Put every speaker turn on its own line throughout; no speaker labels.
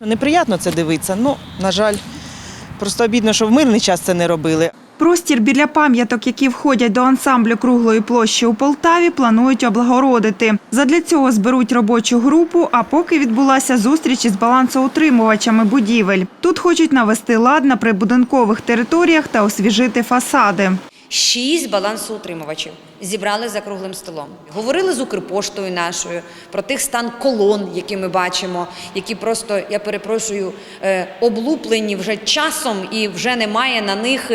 Неприємно це дивитися. Ну, на жаль, просто обідно, що в мирний час це не робили.
Простір біля пам'яток, які входять до ансамблю круглої площі у Полтаві, планують облагородити. Задля цього зберуть робочу групу, а поки відбулася зустріч із балансоутримувачами будівель. Тут хочуть навести лад на прибудинкових територіях та освіжити фасади.
Шість балансоутримувачів зібрали за круглим столом. Говорили з Укрпоштою нашою про тих стан колон, які ми бачимо, які просто, я перепрошую, е, облуплені вже часом і вже немає на них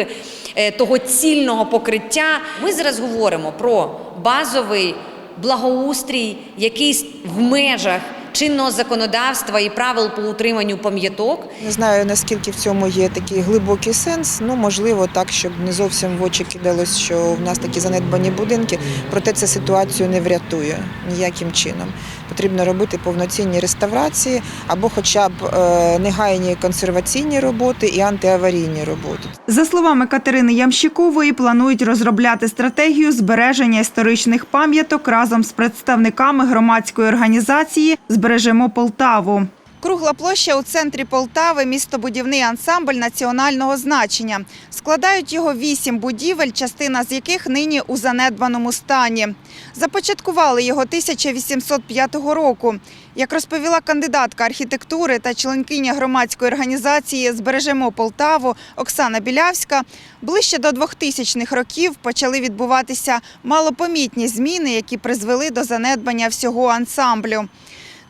е, того цільного покриття. Ми зараз говоримо про базовий благоустрій, який в межах чинного законодавства і правил по утриманню пам'яток.
Не знаю наскільки в цьому є такий глибокий сенс. Ну можливо, так, щоб не зовсім в очі кидалось, що в нас такі занедбані будинки. Проте це ситуацію не врятує ніяким чином. Потрібно робити повноцінні реставрації або, хоча б е, негайні консерваційні роботи і антиаварійні роботи.
За словами Катерини Ямщикової, планують розробляти стратегію збереження історичних пам'яток разом з представниками громадської організації Збережемо Полтаву. Кругла площа у центрі Полтави містобудівний ансамбль національного значення. Складають його вісім будівель, частина з яких нині у занедбаному стані. Започаткували його 1805 року. Як розповіла кандидатка архітектури та членкиня громадської організації Збережемо Полтаву Оксана Білявська, ближче до 2000-х років почали відбуватися малопомітні зміни, які призвели до занедбання всього ансамблю.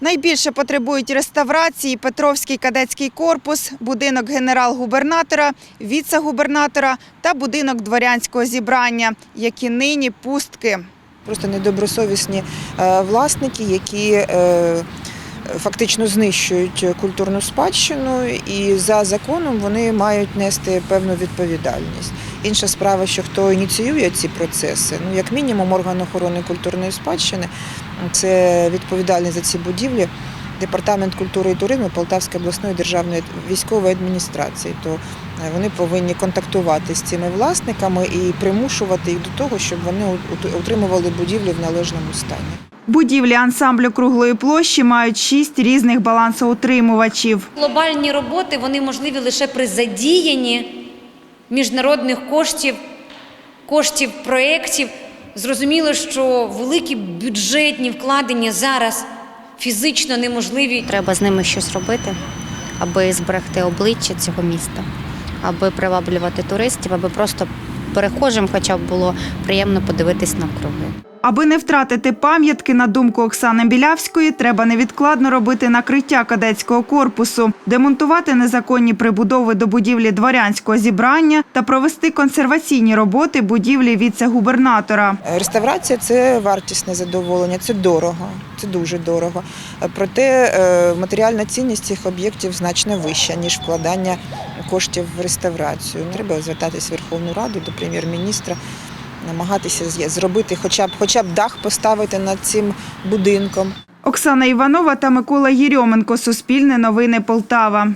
Найбільше потребують реставрації Петровський кадетський корпус, будинок генерал-губернатора, віце-губернатора та будинок дворянського зібрання, які нині пустки.
Просто недобросовісні е, власники, які е, фактично знищують культурну спадщину, і за законом вони мають нести певну відповідальність. Інша справа, що хто ініціює ці процеси, ну як мінімум орган охорони культурної спадщини, це відповідальний за ці будівлі. Департамент культури і туризму Полтавської обласної державної військової адміністрації, то вони повинні контактувати з цими власниками і примушувати їх до того, щоб вони утримували будівлю в належному стані.
Будівлі ансамблю круглої площі мають шість різних балансоутримувачів.
Глобальні роботи вони можливі лише при задіянні міжнародних коштів, коштів проєктів. Зрозуміло, що великі бюджетні вкладення зараз фізично неможливі.
Треба з ними щось робити, аби зберегти обличчя цього міста, аби приваблювати туристів, аби просто перехожим хоча б було приємно подивитись навкруги.
Аби не втратити пам'ятки, на думку Оксани Білявської, треба невідкладно робити накриття кадетського корпусу, демонтувати незаконні прибудови до будівлі дворянського зібрання та провести консерваційні роботи будівлі віце-губернатора.
Реставрація це вартісне задоволення, це дорого, це дуже дорого. Проте е, матеріальна цінність цих об'єктів значно вища, ніж вкладання коштів в реставрацію. Треба звертатись в Верховну Раду до прем'єр-міністра, намагатися зробити хоча б хоча б дах поставити над цим будинком.
Оксана Іванова та Микола Єрьоменко. Суспільне новини Полтава.